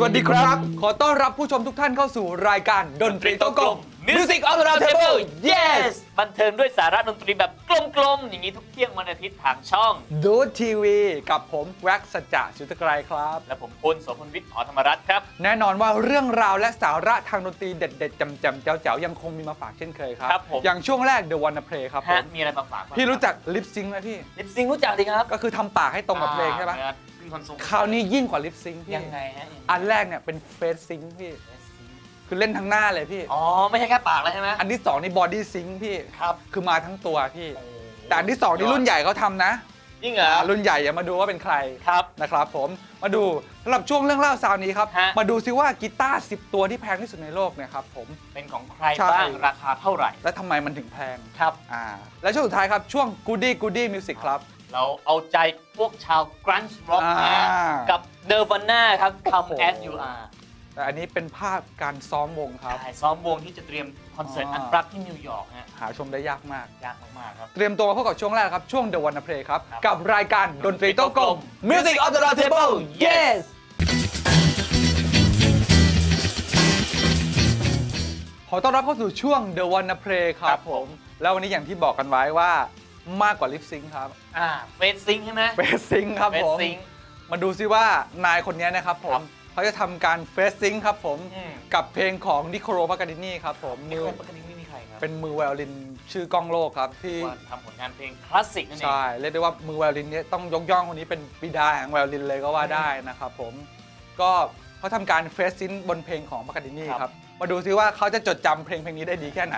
สวัสดีครับ ขอต้อนรับผู้ชมทุกท่านเข้าสู่รายการดนตรีโต๊ะกลม Music of the Round Table yes บันเทิงด้วยสาระดนตรีแบบกลมๆ อย่างนี้ทุกเที่ยงวันอาทิตย์ทางช่อง ดูทีวี กับผมแว็กซ์สัจจะสุตไกรครับ และผมพลโสพลวิทย์หอธรรมรัตน์ครับ แน่นอนว่าเรื่องราวและสาระทางดนตรีเด็ดๆจำๆแจ๋วๆยังคงมีมาฝากเช่นเคยครับ ครับผม อย่างช่วงแรก The Wanna Play ครับผฮะมมีอะไรมาฝากบ้างพี่รู้จักลิปซิงค์ไหมพี่ ลิปซิงค์รู้จักดีครับก็คือทำปากให้ตรงกับเพลงใช่ปะอ่าขึ้น คอนโซลคราวนี้ยิ่งกว่าลิปซิงค์พี่ยังไงฮะยังไงอันแรกเนี่ยเป็นเฟสซิงค์พี่ คือเล่นทั้งหน้าเลยพี่ อ๋อ ไม่ใช่แค่ปากแล้วใช่ไหมอันที่สองนี่บอดี้ซิงค์พี่ ครับ คือมาทั้งตัวพี่ แต่อันที่สองนี่รุ่นใหญ่เขาทำนะจริงเหรออ่ารุ่นใหญ่อย่ามาดูว่าเป็นใครครับนะครับผมมาดูสำหรับช่วงเรื่องเล่าซาวนี้ครับฮะมาดูซิว่ากีตาร์10 ตัวที่แพงที่สุดในโลกเนี่ยครับผมเป็นของใครใช่บ้างราคาเท่าไหร่ และทำไมมันถึงแพงครับอ่าและช่วงสุดท้ายครับช่วง Goody Goody Music ครับ เราเอาใจพวกชาวกรันช์ร็อกอ่านะกับเนวาน่าครับโอ้ Come โห As You Are แต่อันนี้เป็นภาพการซ้อมวงครับใช่ซ้อมวงที่จะเตรียมคอนเสิร์ตอ่า อันปรักที่นิวยอร์กฮะหาชมได้ยากมาก ยากมากๆครับ เตรียมตัวมาพบกับช่วงแรกครับ ช่วง The Wanna Play ครับ ครับ กับรายการดนตรีโต๊ะกลม Music of the Round Table yes ขอต้อนรับเข้าสู่ช่วง The Wanna Play ครัครับบผผมมแล้ววันนี้อย่างที่บอกกันไว้ว่า มากกว่าลิปซิงค์ครับอ่าเฟสซิงใช่ไหมเฟสซิงค์ครับเฟผสมซิงมาดูซิว่านายคนนี้นะครับผครัมบเขาจะทำการเฟสซิงค์ครับผมอืม กับเพลงของนิโคโรปากาดินีครับผมนี่มือปกติไม่มีใครครับเป็นมือไวโอลินชื่อกล้องโลกครับที่ว่าทำผลงานเพลงคลาสสิกนั่นเองใช่เรียกได้ว่ามือไวโอลินเนี้ต้องยกย่องคนนี้เป็นบิดาแห่งไวโอลินเลยก็ว่าได้นะครับผมก็เขาทำการเฟสซิงค์บนเพลงของปากาดินีครับมาดูซิว่าเขาจะจดจำเพลงเพลงนี้ได้ดีแค่ไหน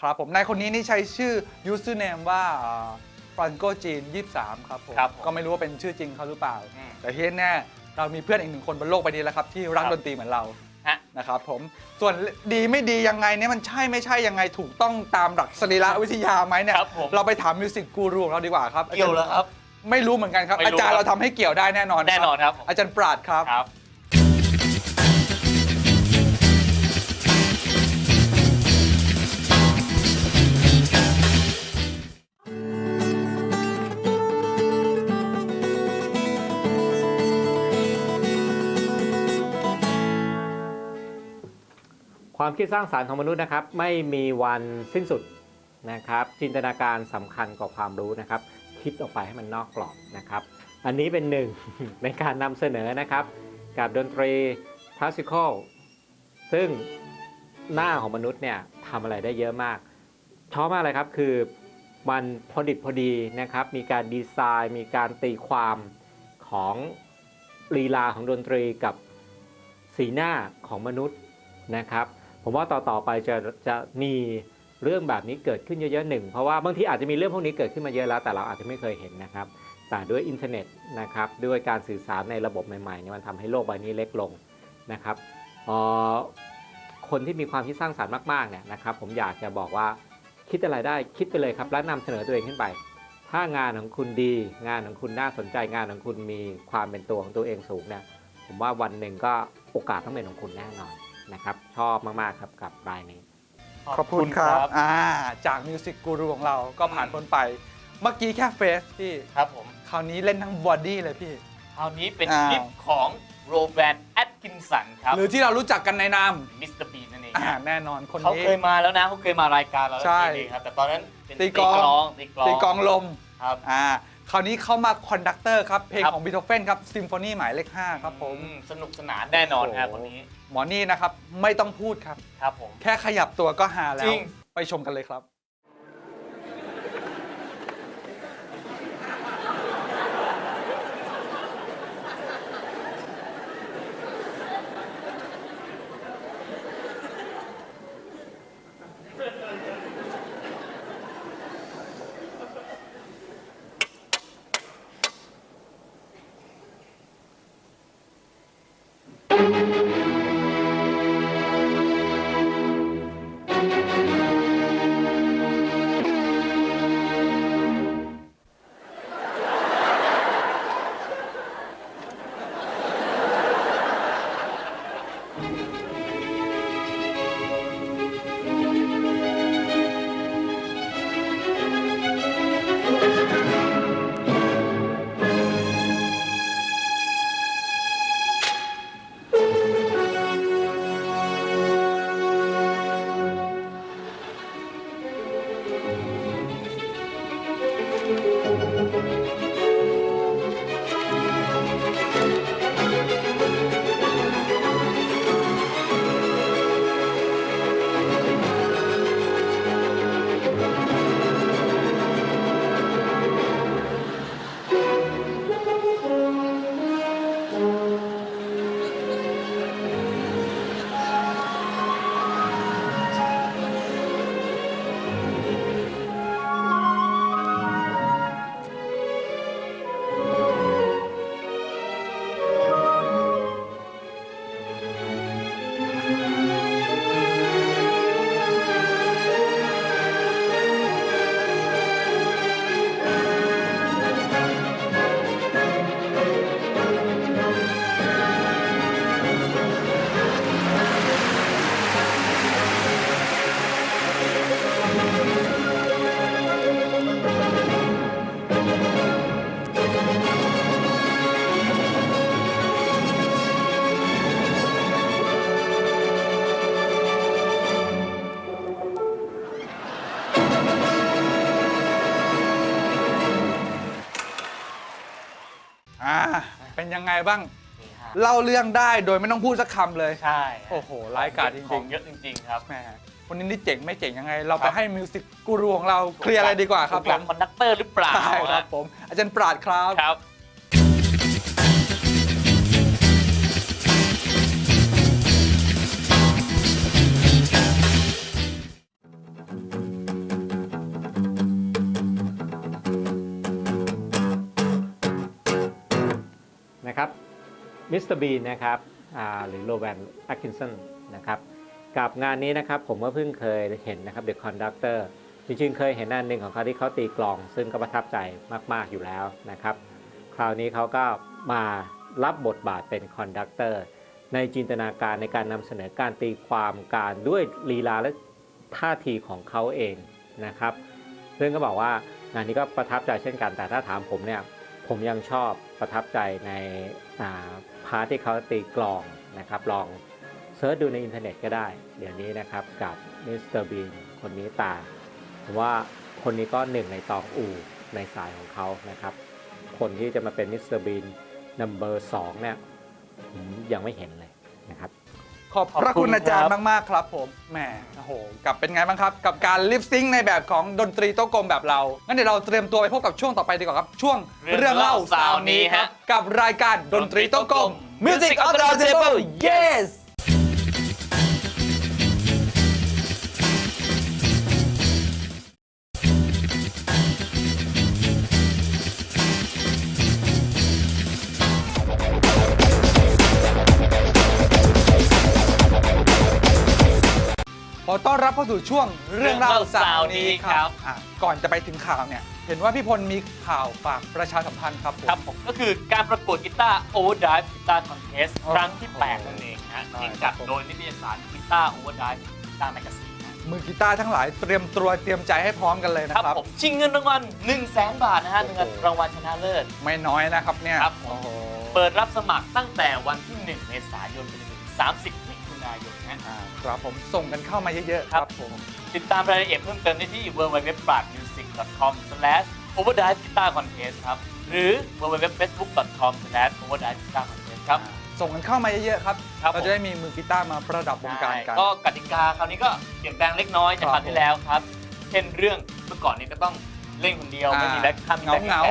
ครับผมนายคนนี้นี่ใช้ชื่อ username ว่าฟรานโกจีน 23 ครับผม ครับผมก็ไม่รู้ว่าเป็นชื่อจริงเขาหรือเปล่า อืม แต่ที่แน่ๆเรามีเพื่อนอีกหนึ่งคนบนโลกใบนี้แล้วครับที่รักครับ ดนตรีเหมือนเรา ฮะ นะครับผม ส่วนดีไม่ดียังไงเนี่ยมันใช่ไม่ใช่ยังไงถูกต้องตามหลักสรีระวิทยาไหมเนี่ย ครับผม เราไปถามมิวสิกกูรูของเราดีกว่าครับเกี่ยวแล้วครับ ไม่รู้เหมือนกันครับ ไม่รู้อาจารย์ครับ เราทำให้เกี่ยวได้แน่นอนแน่นอนครับอาจารย์ปราดครับ ครับ ความคิดสร้างสารรค์ของมนุษย์นะครับ ไม่มีวันสิ้นสุดนะครับ จินตนาการสำคัญกว่าความรู้นะครับ คิดออกไปให้มันนอกกรอบนะครับ อันนี้เป็นหนึ่งในการนำเสนอนะครับ กับดนตรีคลาสสิคอลซึ่งหน้าของมนุษย์เนี่ยทำอะไรได้เยอะมากชอบมากเลยครับคือมันพอดิบพอดีนะครับ มีการดีไซน์ มีการตีความของลีลาของดนตรีกับสีหน้าของมนุษย์นะครับ ผมว่าต่อๆไปจะจะมีเรื่องแบบนี้เกิดขึ้นเยอะๆหนึ่งเพราะว่าบางทีอาจจะมีเรื่องพวกนี้เกิดขึ้นมาเยอะแล้วแต่เราอาจจะไม่เคยเห็นนะครับ แต่ด้วยอินเทอร์เน็ตนะครับด้วยการสื่อสารในระบบใหม่ๆเนี่ยมันทำให้โลกใบนี้เล็กลงนะครับคนที่มีความคิดสร้างสรรค์มากๆเนี่ยนะครับ ผมอยากจะบอกว่าคิดอะไรได้คิดไปเลยครับแล้วนำเสนอตัวเองขึ้นไป ถ้างานของคุณดีงานของคุณน่าสนใจงานของคุณมีความเป็นตัวของตัวเองสูงเนี่ยผมว่าวันหนึ่งก็โอกาสต้องเป็นของคุณแน่นอน นะครับ ชอบมาก ๆ ครับกับรายนี้ ขอบคุณครับอ่าจากมิวสิกกูรูของเราก็ผ่านพ้นไป เมื่อกี้แค่เฟสพี่ครับผม คราวนี้เล่นทั้งบอดี้เลยพี่ คราวนี้เป็นอ้าว คลิปของโรแบนแอดกินสันครับหรือที่เรารู้จักกันในนามมิสเตอร์บีนนั่นเองอ่าฮะแน่นอนคนเขานี้ เคยมาแล้วนะเขาเคยมารายการเราแล้วใช่ทีนึงครับ แต่ตอนนั้นเป็นตีกลอง ตีกลองตีกลองลมครับ อ่า คราวนี้เข้ามาคอนดักเตอร์ครับ เพลงครับของบีโธเฟนครับซิมโฟนีหมายเลข5ครับผม อืสนุกสนานแน่นอนฮะโอ้คโหนนี้หมอนี่นะครับ ไม่ต้องพูดครับ ครับผม แค่ขยับตัวก็หาแล้จริว ง ไปชมกันเลยครับ อ่าเป็นยังไงบ้าง นี่ฮะเล่าเรื่องได้โดยไม่ต้องพูดสักคำเลย ใช่โอ้โหร้ายกาจจขอริงงเยอะจริง ๆ ครับ ๆแหมคนนี้นี่เจ๋งไม่เจ๋งยังไง เราไปครับ ให้มิวสิกกูรูของเราเคลียร์อะไรดีกว่าครับถูผหลัมงคอนดักเตอร์หรือเปล่าใช่ครับผมอาจารย์ปราดครับ ครับนะครับ มิสเตอร์บีนนะครับหรือโรแวนแอคคินสันนะครับกับงานนี้นะครับผมก็เพิ่งเคยเห็นนะครับ The Conductor จริงๆเคยเห็นอันหนึ่งของเขาที่เขาตีกลอง ซึ่งก็ประทับใจมาก ๆ อยู่แล้วนะครับ คราวนี้เขาก็มารับบทบาทเป็นคอนดักเตอร์ในจินตนาการในการนำเสนอการตีความการด้วยลีลาและท่าทีของเขาเองนะครับ ซึ่งก็บอกว่างานนี้ก็ประทับใจเช่นกันแต่ถ้าถามผมเนี่ย ผมยังชอบประทับใจในาพาร์ทที่เขาตีกลองนะครับ ลองเซิร์ชดูในอินเทอร์เน็ตก็ได้ เดี๋ยวนี้นะครับกับมิสเตอร์บีนคนนี้ตาผมว่าคนนี้ก็หนึ่งในตองอูในสายของเขานะครับ คนที่จะมาเป็นมิสเตอร์บีนนัมเบอร์สองเนี่ย ผมยังไม่เห็นเลยนะครับ ขอบพระคุณอาจารย์มาก ๆ ครับผมแหมโอ้โหกับเป็นไงบ้างครับ กับการลิปซิงค์ในแบบของดนตรีโต๊ะกลมแบบเรา งั้นเดี๋ยวเราเตรียมตัวไปพบกับช่วงต่อไปดีกว่าครับ ช่วงเรื่องเล่าสาวนี้ครัฮะ กับรายการดนตรีโต๊ะกลม Music of the Table yes ต้อนรับเข้าสู่ช่วงเรื่องเล่าเรื่องเล่าสาสาววนี้นี้คครัรับบอะก่อนจะไปถึงข่าวเนี่ย เห็นว่าพี่พลมีข่าวฝากประชาสัมพันธ์ครับผม ครับผมก็คือการประกวดกีตาร์ Overdrive Guitar Contest อ๋อครั้งที่8นั่นเองนะใช่ที่จัดครับผมโดยนิตยสาร Guitar Overdrive Guitar Magazine นะมือกีตาร์ทั้งหลายเตรียมตัวเตรียมใจให้พร้อมกันเลยนะครับครับผมชิงเงินรางวัล1 0 0 0 0แบาทนะฮะโอ้โหเงินรางวัลชนะเลิศไม่น้อยนะครับเนี่ยครับผมโอ้โหเปิดรับสมัครตั้งแต่วันที่ 1 เมษายนไปจนถึง30มิถุ นายนนะอ่าครับผมส่งกันเข้ามาเยอะๆครับครับผม ติดตามรายละเอียดเพิ่มเติมได้ที่ www.music.com/overdrive guitar contest ครับ หรือ www.facebook.com/overdrive guitar contest ครับอ่าส่งกันเข้ามาเยอะๆครับ ครับเราจะได้มีมือกีตาร์มาประดับวงการกัน ก็กติกาคราวนี้ก็เปลี่ยนแปลงเล็กน้อยจากคราวที่แล้วครับ เช่นเรื่องเมื่อก่อนนี้ก็ต้องเล่นคนเดียว อ่าไม่มีแบ็คข้ามมีแบ็คเหงา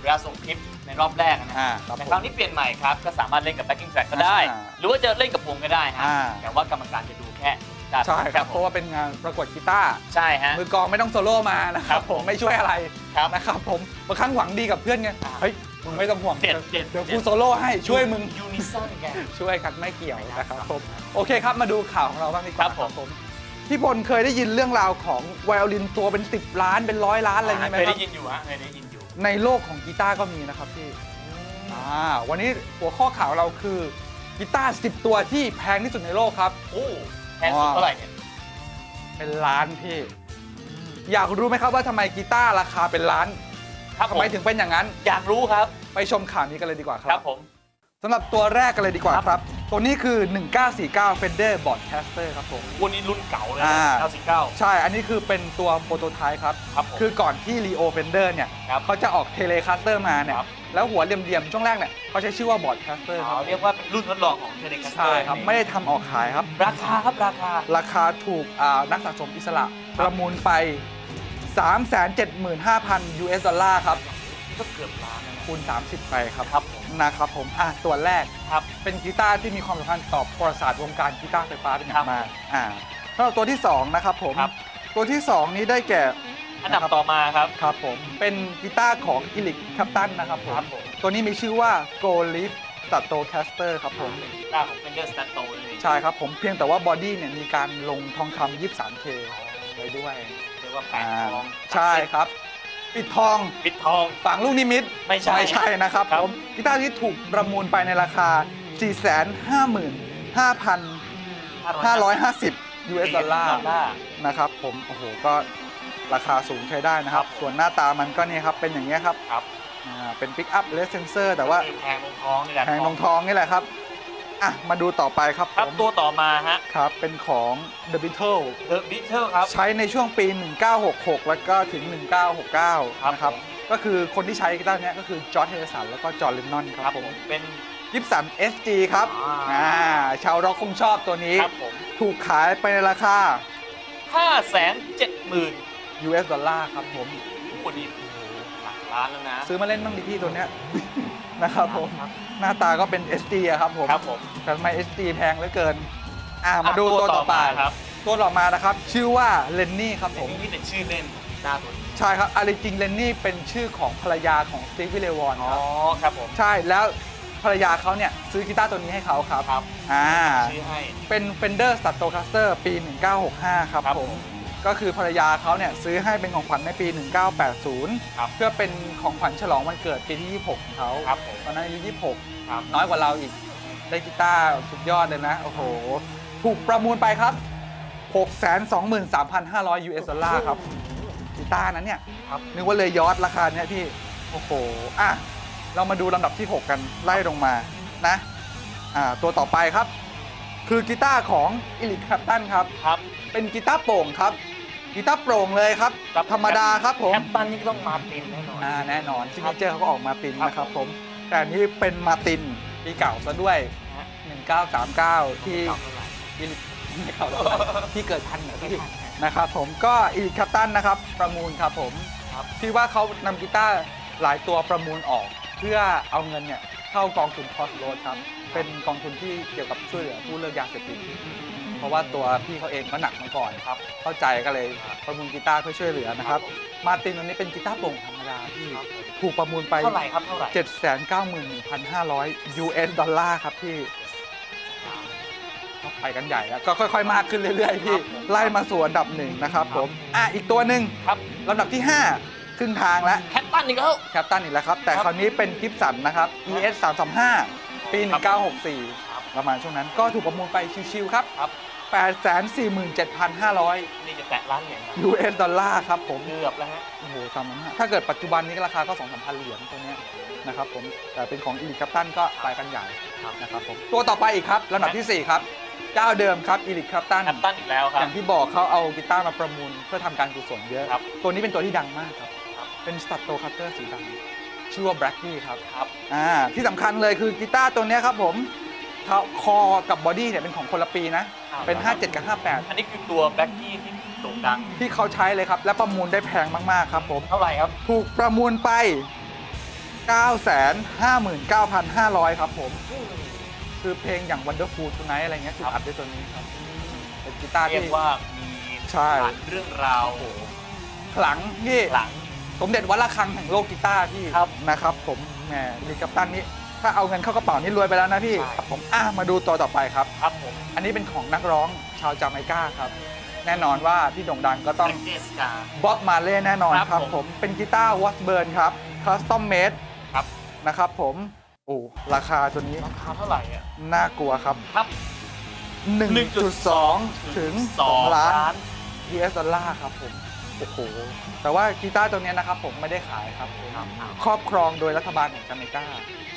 เวลาส่งคลิป ในรอบแรกนะอ่าฮะครับแต่ผมคราวนี้เปลี่ยนใหม่ครับ ก็สามารถเล่นกับ backing track ก็ได้อ่าหรือว่าจะเล่นกับวงก็ได้ฮะอ่าแต่ว่ากรรมการจะดูแค่ด้านใช่ครับผเพมราะว่าเป็นงานประกวดกีตาร์ใช่ฮะมือกลองไม่ต้องโซโล่มานะคครัรับบผมผมไม่ช่วยอะไรครับนะครับผมบางครั้งหวังดีกับเพื่อนไงอ่าเฮ้ยมึงไม่ต้องห่วงเด็ดเด็ดเดี๋ยวเด็กูดโซโล่ให้ช่วยมึงยูนิซอนแกช่วยกันไม่เกี่ยวนะครับผมโอเคครับมาดูข่าวของเราบ้างดีกว่าครับผมพี่พลเคยได้ยินเรื่องราวของไวโอลินตัวเป็น 10 ล้านเป็นร้อยล้านอะไรอย่างนี้ไหมเคยครัได้บยินอยู่ฮะเคยได้ยินอยู่ ในโลกของกีตาร์ก็มีนะครับพี่อ่าวันนี้หัวข้อข่าวเราคือกีตาร์10 ตัวที่แพงที่สุดในโลกครับ โอ้แพงสุดเท่าไหร่เนี่ยเป็นล้านพี่ อยากรู้ไหมครับว่าทำไมกีตาร์ราคาเป็นล้านครับทำผมไมถึงเป็นอย่างนั้น อยากรู้ครับ ไปชมข่าวนี้กันเลยดีกว่าคครัรับบผมสำหรับตัวแรกกันเลยดีกว่าครับครับ ตัวนี้คือ 1949 Fender Broadcaster ครับผม วันนี้รุ่นเก่าเลยอ่า 99 ใช่ อันนี้คือเป็นตัวโปรโตไทป์ครับ ครับผมคือก่อนที่ Leo Fender เนี่ยครับเขาจะออกเทเลคัสเตอร์มาเนี่ย ครับ แล้วหัวเหลี่ยมๆ ช่วงแรกเนี่ยเขาใช้ชื่อว่า Broadcaster คอ๋รัอบเรียกว่าเป็นรุ่นทดลองของเทเลคัสเตอใช่ร์ครับ ไม่ได้ทำออกขายครับ ราคาครับราคา ราคาถูกอ่านักสะสมอิสระประมูลไป 375,000 US ดอลลาร์ครับ ก็เกือบล้านแล้วนะ คูณ30 ไปครับครับผม นะครับผมอะตัวแรกครับ เป็นกีตาร์ที่มีความสำคัญต่อประวัติศาสตร์วงการกีตาร์ไฟฟ้าเป็นอย่าครังบมากอ่าสำหรับตัวที่2นะครับผมครับ ตัวที่2นี้ได้แก่อันดับต่อมาครับ ครับผมเป็นกีตาร์ของอิลิกคัปตันนะครับผมครับผม ตัวนี้มีชื่อว่า Go Lift Stratocaster ครับผมหน้าของ Fender Strato เลยใช่ครับผมเพียงแต่ว่าบอดี้เนี่ยมีการลงทองคำ 23K ไว้ด้วยเรียกว่าแปะอ่าทอง ใช่ครับ ปิดทอง ปิดทอง ฝังลูกนิมิตไม่ใช่ไม่ใช่นะครับครับ ผมกีตาร์ที่ถูกประมูลไปในราคา 455,550 US ดอลลาร์ นะครับผมโอ้โหก็ราคาสูงใช้ได้นะครับ ครับผมส่วนหน้าตามันก็เนี่ยครับ เป็นอย่างเงี้ยครับครับอ่าเป็นปิกอัพเลสเซนเซอร์แต่ว่าคือแพงลงท้องนี่แหละแพงตรงทองนี่แหละครับ อะมาดูต่อไปครับครับผมตัวต่อมาฮะ ครับ เป็นของ The Beatles The Beatles ครับ ใช้ในช่วงปี 1966 แล้วก็ถึง 1969ครับนะครับ ผม ก็คือคนที่ใช้กีตาร์เนี้ยก็คือจอร์จเฮสันแล้วก็จอร์จเลนนอนคครัรับบผผมมเป็น ยิปสัน SG ครับอ่า อ่าชาวร็อกคงชอบตัวนี้ ครับผมถูกขายไปในราคา 5 7 0 0 0 0 US ดอลลาร์ครับผม คนนี้โอ้โหห ลักล้านแล้วนะ ซื้อมาเล่นบ้างดิพี่ตัวเนี้ย นะครับผมครับหน้าตาก็เป็น SG อะครับผมครับผม แต่ทำไม SG แพงเหลือเกิน อ่ามาดูตัวต่อไปครับ ตัวต่อมานะครับ ชื่อว่าเลนนี่ครับผผมมนี่เป็นชื่อเล่นของกีตาร์ตัวนี้ใช่ครับอะไรจริงเลนนี่เป็นชื่อของภรรยาของสตีฟวิลเลวอนอ๋คอรับ ครับผม ใช่แล้วภรรยาเขาเนี่ยซื้อกีตาร์ตัวนี้ให้เขาครับ ครับอ่า ชื่อให้ เป็น Fender Stratocaster ปี 1965 ครับครับผผม ม ก็คือภรรยาเขาเนี่ยซื้อให้เป็นของขวัญในปี1980ครับเพื่อเป็นของขวัญฉลองวันเกิดปีที่ 26 ของเขาครับผม ตอนนั้นอายุ ครับ 26 น้อยกว่าเราอีก ได้กีตาร์สุดยอดเลยนะ โอ้โห ถูกประมูลไปครับ 623,500 US ดอลลาร์ครับ กีตาร์นั้นเนี่ย ครับ นึกว่าเลยยอดราคาเนี้ยพี่ โอ้โห อะ เรามาดูลำดับที่ 6 กันไล่ลงมานะ อ่า ตัวต่อไปครับ คือกีตาร์ของอิลิคแคปตันครับ ครับ เป็นกีตาร์โปร่งครับ กีตาร์โปร่งเลยครับ ครับ ธรรมดาครับผมแคปตันนี่ก็ต้องมาตินแน่นอน อ่าแน่นอนซิงเจอร์เขาก็ออกมาปินครับ นะครับผม แต่อันนี้เป็นมาตินปีเก่าซะด้วย นะฮะ1939 ที่เก่าเท่าไหร่อิลิไม่เก่าแล้วที่เกิดทันเหรอพี่ นะครับผมก็อิลิคแคปตันนะครับประมูลครับผมครับพี่ว่าเขานำกีตาร์หลายตัวประมูลออก เพื่อเอาเงินเนี่ยเข้ากองทุนคอสโรดครับ เป็นกองทุนที่เกี่ยวกับช่วยเหลือผู้เลิกยาเสพติด เพราะว่าตัวพี่เขาเองก็หนักมาก่อนครับ เข้าใจก็เลยประมูลกีตาร์เพื่อช่วยเหลือนะครับ มาร์ตินตัวนี้เป็นกีตาร์โปร่งธรรมดาที่ครับผมถูกประมูลไปเท่าไหร่ครับเท่าไหร่791,500 US ดอลลาร์ครับพี่ครับผไปกันใหญ่แล้วก็ค่อยๆ มากขึ้นเรื่อยๆพี่ไล่มาสู่อันดับหนึ่งนะครับผมอะอีกตัวหนึ่งครับลำดับที่ 5 ครึ่งทางแล้วแคปตันอีกแล้วแคปตันอีกแล้วครับ แต่ครับคราวนี้เป็นกิฟสันนะครับ ES 335ปีครับ1964 ประมาณช่วงนั้นก็ถูกประมูลไปชิวๆครับครับ 847,500 นี่จะแตะล้านเหรียญครับ US ดอลลาร์ครับผมเกือบแล้วฮะ โอ้โหสามพันห้าถ้าเกิดปัจจุบันนี้ก็ราคาก็2 3 0 0 0เหรียญตัวเนี้ยนะครับผมแต่เป็นของอีลิ c แคปตันก็ไปกันใหญ่ครับ นะครับผมตัวต่อไปอีกครับลำดับทีสี่ 4 ครับ เจ้าเดิมครับอีลิ c แคปตันแคปตันอีกแล้วครัอบย่างที่บอกเขาเอากีตาร์มาประมูลเพื่อทำการกุศลเยอะ ครับ ตัวนี้เป็นตัวที่ดังมากครับครับเป็นสตัดโตคัตเตอร์สีดำชื่อว่าแบล็กกี้ครับ ครับ อ่าที่สำคัญเลยคือกีตาร์ตัวเนี้ยครับผมเขา คอกับบอดี้เนี่ยเป็นของคนละปีนะเป็น57 กับ อันนี้คือตัวแบ็กกี้ที่โด่งดัง 58 ที่เขาใช้เลยครับ และประมูลได้แพงมาก ๆ ครับผม เท่าไหร่ครับ ถูกประมูลไป 959,500 ครับผม คือเพลงอย่าง Wonderful Tonight อะไรเงี้ยถูกอัดด้วยตัวนี้ครับ เป็นกีตาร์เรียที่ กว่ามีใช่ ผ่านเรื่องราวขลังที่ หลัง สมเด็จวัดระฆังแห่งโลกกีตาร์พี่ครับ นะครับ ผมแหมลีกัปตันนี้ ถ้าเอาเงินเข้ากระเป๋านี่รวยไปแล้วนะพี่ใช่ครับผมอะมาดูตัวต่อไปครับ ครับผมอันนี้เป็นของนักร้องชาวจาเมกาครับ แน่นอนว่าที่โด่งดังก็ต้องเจสกา บ๊อบมาเล่แน่นอนครับครับผมผมเป็นกีตาร์วอสเบิร์นครับคัสตอมเมดครับ นะครับผมโอ้ราคาตัวนี้ราคาเท่าไหร่อะ น่ากลัวครับ ครับ 1.2 ถึง 2 ล้าน US ดอลลาร์ครับผม โอ้โหแต่ว่ากีตาร์ตัวเนี้ยนะครับผมไม่ได้ขายครับผมครับครอบครองโดยรัฐบาลของจาเมกา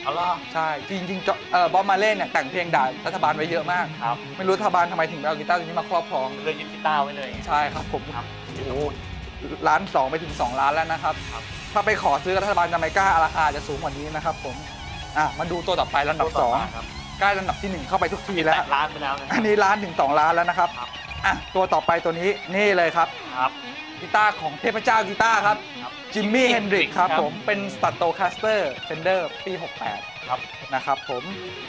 เอาล่ะใช่จริงๆจเอ่อบ๊อบมาเล่เนี่ยแต่งเพลงด่ารัฐบาลไว้เยอะมาก ครับไม่รู้รัฐบาลทำไมถึงไปเอากีตาร์ตัวนี้มาครอบครองเลยยึดกีตาร์ไว้เลยใช่ครับผมครับโอ้โห ล้านสองไปถึง 2 ล้านแล้วนะครับ ครับ ถ้าไปขอซื้อกับรัฐบาลจาเมการาคาจะสูงกว่านี้นะครับผมอะมาดูตัวต่อไปลำดับตัวต่มาครับ2ใกล้ลำดับที่1เข้าไปทุกทีแล้ว แตะล้านไปแล้วนะอันนี้ล้านถึง2ล้านแล้วนะครับครับ อะตัวต่อไปตัวนี้นี่เลยครับ ครับ กีตาร์ของเทพเจ้ากีตาร์ครับครับจิมมี่เฮนดริกครับครับผมเป็นสตั t โตคัสเตอร์เฟนเดอร์ปี 68 ครับนะครับผม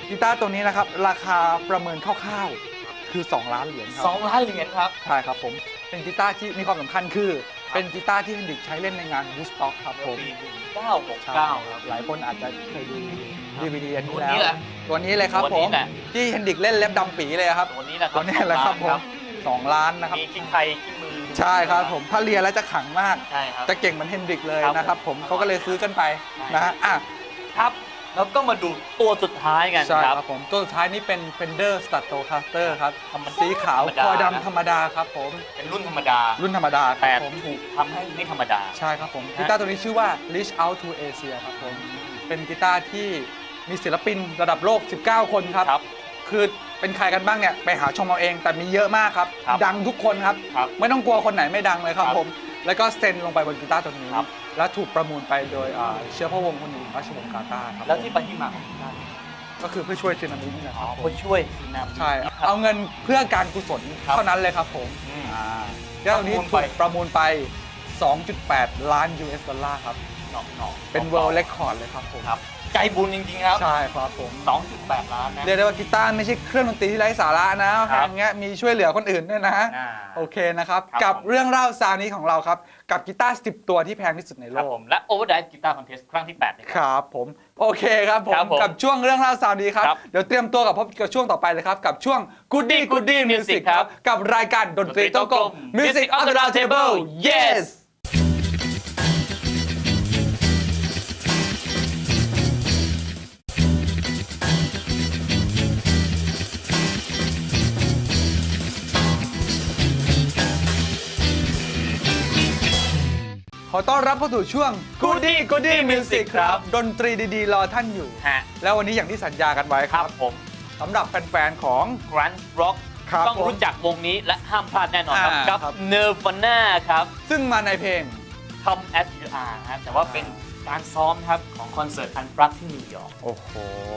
กีตาร์ตัวนี้นะครับ ราคาประเมินคร่าวๆคือ 2 ล้านเหรียญครัสองล้านเหรียญครับ ใช่ครับผม เป็นกีตาร์ที่มีความสำคัญคือ เป็นกีตาร์ที่เฮนดริกใช้เล่นในงานวูสต็อกครับผมปี1969ครับ หลายคนอาจจะเคยดูดีวีดีอันตันี้วนี้แล้วแหละตัวนี้เลยครับตัวผนี้มแหละที่เฮนดริกเล่นเล็บดำปีเลยครับ ตัวนี้แหละครับตัวนี้แหละครับผมสองล้านนะครับมีขี้ไทยขี้มือ ใช่ครับผมถ้าเรียนแล้วจะขังมาก ใช่ครับ จะเก่งเหมือนเฮนดริกเลยครับนะครับผมผมเขาก็เลยซื้อกันไปใช่นะฮะอะครับ แล้วก็มาดูตัวสุดท้ายกันใช่ครับครับผมตัวสุดท้ายนี่เป็น Fender Stratocaster ครับธรรมดาสีขาวธรรมดา คอนะดำธรรมดาครับผมเป็นรุ่นธรรมดา รุ่นธรรมดาคแต่รับผม ถูกทำให้ไม่ธรรมดา ใช่ครับผมกีตาร์ตัวนี้ชื่อว่า Reach Out to Asia ครับผม เป็นกีตาร์ที่มีศิลปินระดับโลก 19 คนครับ ครับ คือเป็นใครกันบ้างเนี่ยไปหาชมเอาเอง แต่มีเยอะมากครับ ครับดังทุกคนครับ ครับไม่ต้องกลัวคนไหนไม่ดังเลยครับครับผม แล้วก็เซ็นลงไปบนกีตาร์ตัวนี้ ครับ แล้วถูกประมูลไปโดยอ่าเชื้อพระวงศ์คนหนึ่งราชวงศ์กาตาร์ครับแล้วผมที่ไปที่มาของที่นั่นก็คือเพื่อช่วยซึนามินี่แหละคอ๋อรับผมเพื่อช่วยซีนามิใช่ครับเอาเงินเพื่อการกุศลครับเท่านั้นเลยครับผมอืมอ่าแล้วตัวนี้ประมูลถูไปกประมูลไป 2.8 ล้าน US ดอลลาร์ครับ หนอกหนอกเป็น world record เลยครับผม ครับ ใจบุญจริงๆครับ ใช่ครับผม 2.8 ล้านนะ เรียกได้ว่ากีตาร์ไม่ใช่เครื่องดนตรีที่ไร้สาระนะแพงเงี้ยมีช่วยเหลือคนอื่นด้วยนะ อ่าโอเคนะครับ ครับกับผม เรื่องเล่าซาวนี้ของเราครับ กับกีตาร์10ตัวที่แพงที่สุดในคโลรับกผมและ Overdrive Guitar Contest ครั้งที่8นะคครับรับผม โอเคครับผม ครับผมกับช่วงเรื่องเล่าซาวนี้ครับ ครับเดี๋ยวเตรียมตัวกับพบกับช่วงต่อไปเลยครับ กับช่วง Goody Goody Music Music คครัรับบกับรายการดนตรีโต๊ะกลม Music on the Round Table yes อต้อนรับเข้าสู่ช่วง Goody Goody Music ครับ ดนตรีดีๆ รอท่านอยู่ ฮะแล้ววันนี้อย่างที่สัญญากันไว้คครัรับบผมสำหรับแฟนๆของ Grunge Rock ครับต้องผมรู้จักวงนี้และห้ามพลาดแน่นอนครับอ่ากับครับ Nirvana ครับซึ่งมาในเพลง Come As You Are ครับแต่ว่า เป็นการซ้อมครับของคอนเสิร์ตอันปรักที่นิวยอร์กโอ้โห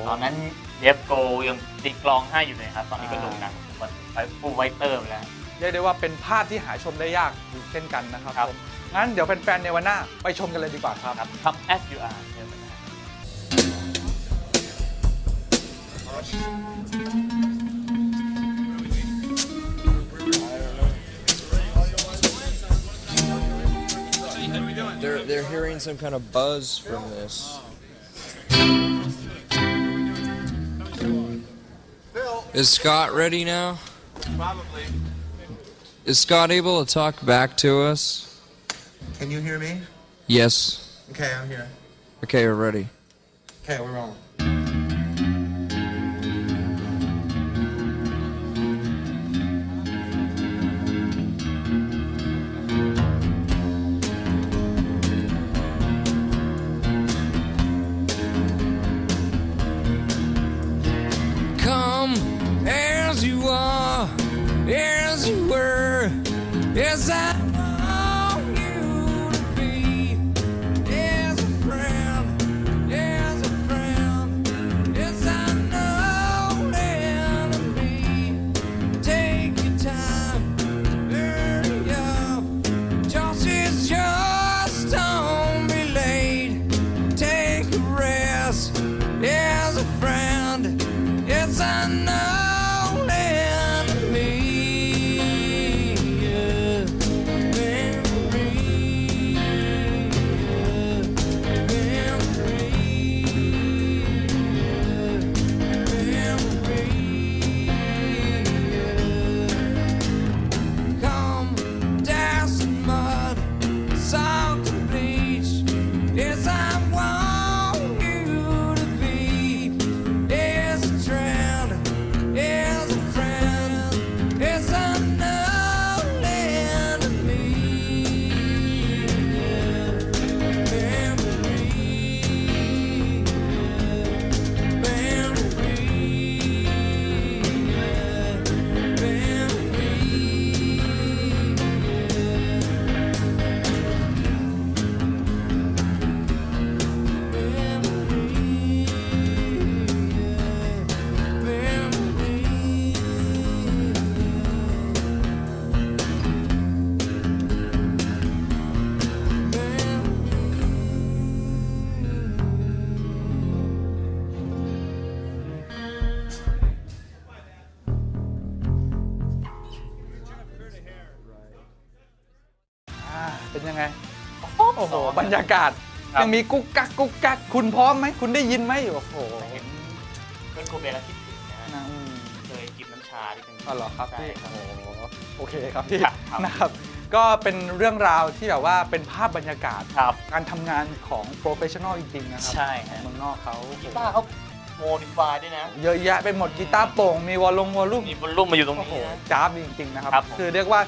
ตอนนั้นเดฟโกยังตีกลองให้อยู่เลยครับ ตอนนี้ก็โด่งดังไปฟูไวเตอร์ไปแล้ว เรียกได้ว่าเป็นภาพที่หาชมได้ยากอยู่เช่นกันนะครับครับ ผม งั้นเดี๋ยวแฟนๆ ในวันหน้าไปชมกันเลยดีกว่าครับ ครับ Come As You Are Nirvana They're they're hearing some kind of buzz from this. Is Scott ready now? Is Scott able to talk back to us? Can you hear me? Yes. Okay, I'm here. Okay, we're ready. Okay, we're rolling. รรยากาศ ครับ ยังมีกุ๊กกักกุ๊กกักคุณพร้อมไหมคุณได้ยินไหมโอ้โหเห็นเพื่อนโคเบแล้วคิดถึงนะฮะนะอืมเคยจิบน้ำชาที่เป็นอ๋อเหรอครับใช่พี่ครับโอ้โหโอเคครับพี่ครับครับ นะครับ ก็เป็นเรื่องราวที่แบบว่าเป็นภาพบรรยากาศ ครับการทำงานของโปรเฟชชั่นอลจริงๆนะครัใช่ฮะเมืองนอกเขากีตาร์เขาโมดิฟายด้วยนะ เยอะแยะไปหมดกีตาร์โปร่งมีวอลลงวอลลุ่ม มีบอลลูมมาอยู่ตรงโอ้นี้โหนะ จ้าบจริง ๆ นะครับ ครับผม คือเรียกว่า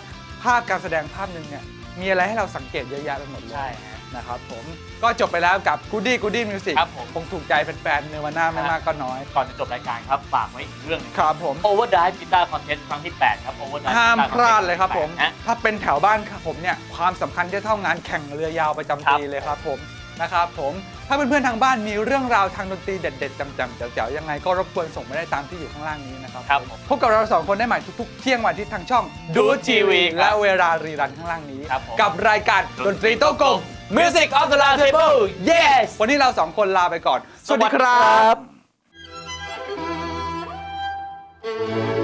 ภาพการแสดงภาพหนึ่งเนี่ย มีอะไรให้เราสังเกตเยอะแยะไปหมดเลย ใช่ฮะ นะครับผมก็จบไปแล้วกับ Goody Goody Music ครับผม คงถูกใจแฟนๆเนวาน่าไม่มากก็น้อย ก่อนจะจบรายการครับ ฝากไว้อีกเรื่องหนึง ครับผม Overdrive Guitar Contest ครั้งที่ 8 ครับ Overdrive ห้าม Guitar พลาด Contest เลยครับผมฮะถ้าเป็นแถวบ้านครับผมเนี่ยความสำคัญที่เท่างานแข่งเรือยาวประจำครับปีเลยครับผมนะครับผมถ้าเพื่อนๆทางบ้านมีเรื่องราวทางดนตรีเด็ดๆจำๆแจ๋วๆยังไงก็รบกวนส่งมาได้ตามที่อยู่ข้างล่างนี้นะครับครับผมพบกับเราสองคนได้ใหม่ทุกๆเที่ยงวันอาที่ทางช่องดูทีวีครับและเวลารีรันข้างล่างนี้ ครับผม กับรายการดนตรีโต๊ะกลม Music of the Round Table Yes วันนี้เราสองคนลาไปก่อน สวัสดีครับ Thank you.